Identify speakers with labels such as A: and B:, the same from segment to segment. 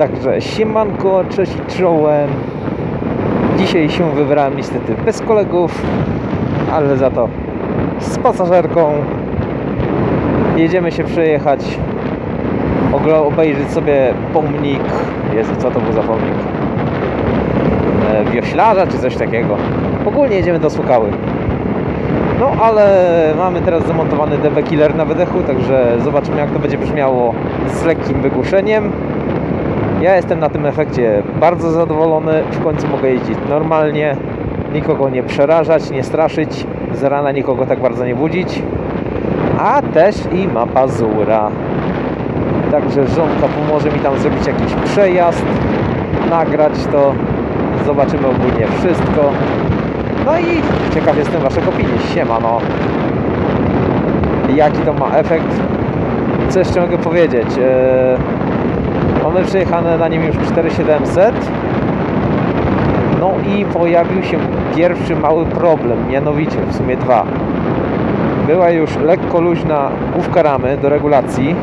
A: Także siemanko, cześć czołem. Dzisiaj się wybrałem niestety bez kolegów, ale za to z pasażerką. Jedziemy się przejechać, obejrzeć sobie pomnik. Jezu, co to był za pomnik? E, wioślarza czy coś takiego. Ogólnie jedziemy do Sukały. No ale mamy teraz zamontowany DB Killer na wydechu, także zobaczymy jak to będzie brzmiało z lekkim wygłuszeniem. Ja jestem na tym efekcie bardzo zadowolony. W końcu mogę jeździć normalnie, nikogo nie przerażać, nie straszyć, z rana nikogo tak bardzo nie budzić. A też i ma pazura. Także żonka pomoże mi tam zrobić jakiś przejazd, nagrać to. Zobaczymy ogólnie wszystko. No i ciekaw jestem Waszych opinii. Siema, no. Jaki to ma efekt? Co jeszcze mogę powiedzieć? Eee, mamy przejechane na nim już 4700. No i pojawił się pierwszy mały problem, mianowicie w sumie dwa. Była już lekko luźna główka ramy do regulacji,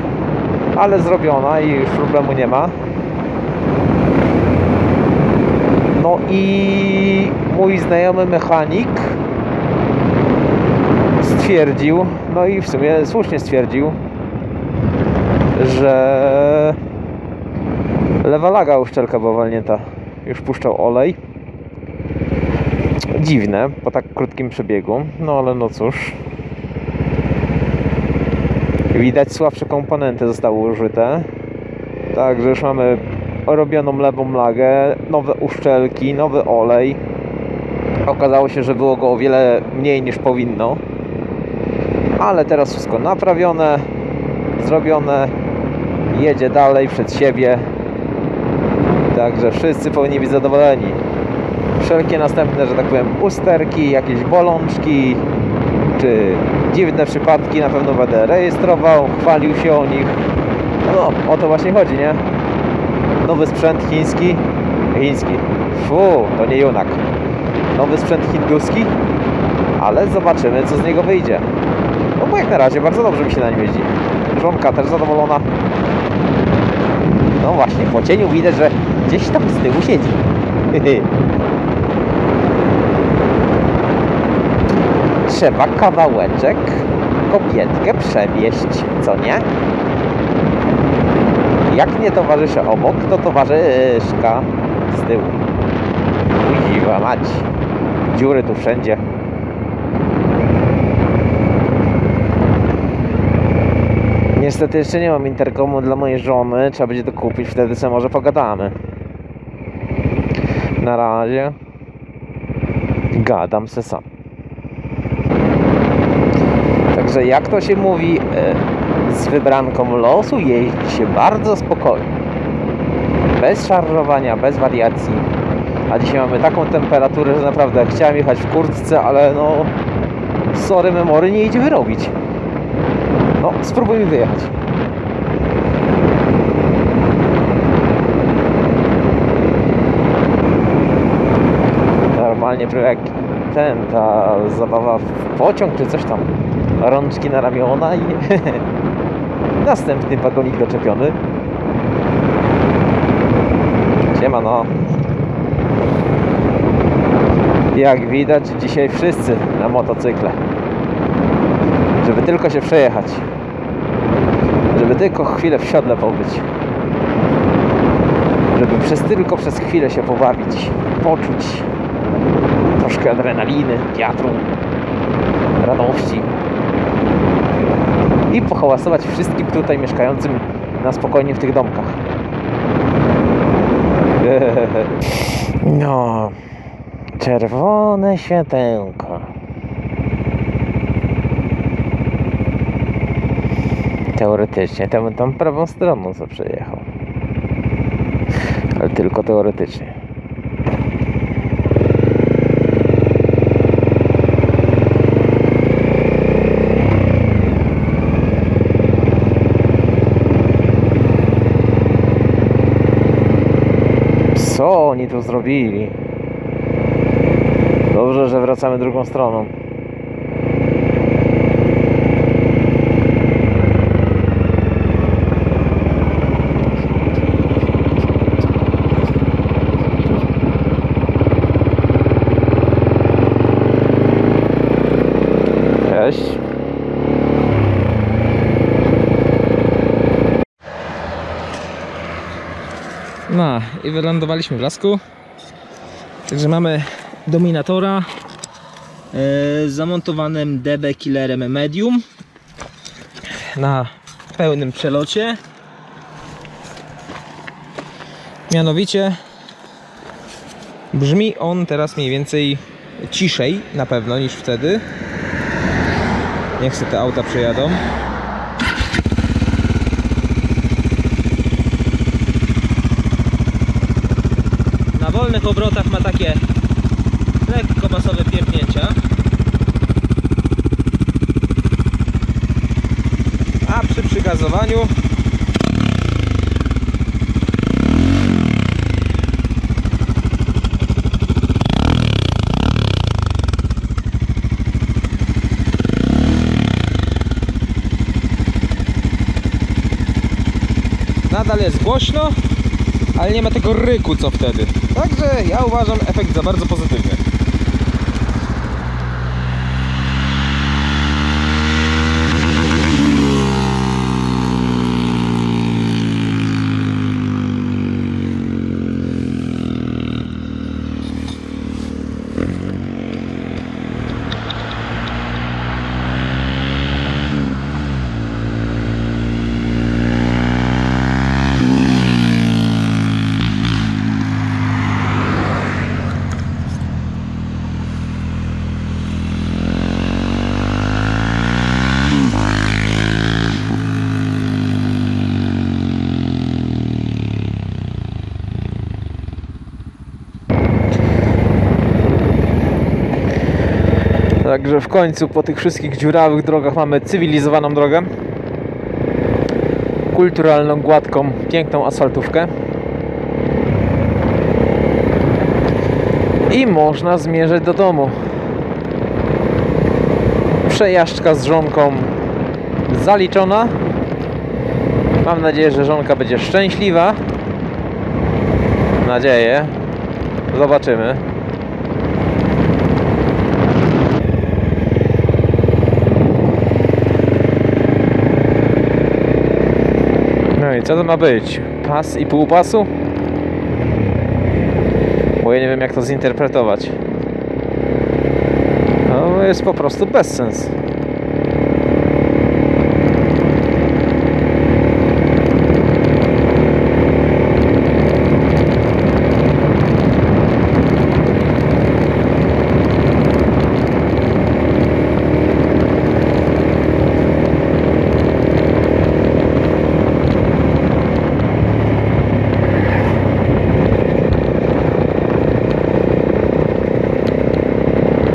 A: ale zrobiona i już problemu nie ma. No i mój znajomy mechanik stwierdził, no i w sumie słusznie stwierdził, że lewa laga uszczelka była walnięta. Już puszczał olej. Dziwne, po tak krótkim przebiegu. No ale no cóż. Widać słabsze komponenty zostały użyte. Także już mamy robioną lewą lagę, nowe uszczelki, nowy olej. Okazało się, że było go o wiele mniej niż powinno. Ale teraz wszystko naprawione, zrobione. Jedzie dalej przed siebie. Także wszyscy powinni być zadowoleni. Wszelkie następne, że tak powiem, usterki, jakieś bolączki, czy dziwne przypadki na pewno będę rejestrował, chwalił się o nich. No, o to właśnie chodzi, nie? Nowy sprzęt chiński. Chiński. Fu, to nie junak. Nowy sprzęt hinduski, ale zobaczymy, co z niego wyjdzie. No bo jak na razie bardzo dobrze mi się na nim jeździ. Żonka też zadowolona. No właśnie, po cieniu widać, że gdzieś tam z tyłu siedzi. Trzeba kawałeczek kobietkę przewieźć, co nie? Jak nie towarzysze obok, to towarzyszka z tyłu. Uziwa mać. Dziury tu wszędzie. Niestety jeszcze nie mam interkomu dla mojej żony. Trzeba będzie to kupić, wtedy sobie może pogadamy. Na razie gadam se sam. Także jak to się mówi, e, z wybranką losu jeździ się bardzo spokojnie. Bez szarżowania, bez wariacji. A dzisiaj mamy taką temperaturę, że naprawdę chciałem jechać w kurtce, ale no sorry memory nie idzie wyrobić. No, spróbuj mi wyjechać. Normalnie prawie jak ten, ta zabawa w pociąg czy coś tam. Rączki na ramiona i następny wagonik doczepiony. Siema no. Jak widać dzisiaj wszyscy na motocykle. Żeby tylko się przejechać. Żeby tylko chwilę w siodle pobyć. Żeby przez tylko przez chwilę się pobawić. Poczuć troszkę adrenaliny, wiatru, radości. I pohałasować wszystkim tutaj mieszkającym na spokojnie w tych domkach. No, czerwone światełko. Teoretycznie bym tą prawą stroną co przejechał. Ale tylko teoretycznie. Oni tu zrobili? Dobrze, że wracamy drugą stroną. No i wylądowaliśmy w lasku. Także mamy Dominatora e, z zamontowanym DB Killerem Medium na pełnym przelocie. Mianowicie brzmi on teraz mniej więcej ciszej na pewno niż wtedy. Niech se te auta przejadą. Obrotach ma takie lekko basowe pierdnięcia. A przy przygazowaniu nadal jest głośno, ale nie ma tego ryku co wtedy. Także ja uważam efekt za bardzo pozytywny. Także w końcu po tych wszystkich dziurawych drogach mamy cywilizowaną drogę. Kulturalną, gładką, piękną asfaltówkę. I można zmierzać do domu. Przejażdżka z żonką zaliczona. Mam nadzieję, że żonka będzie szczęśliwa. Nadzieję. Zobaczymy. I co to ma być? Pas i pół pasu? Bo ja nie wiem jak to zinterpretować. No jest po prostu bezsens.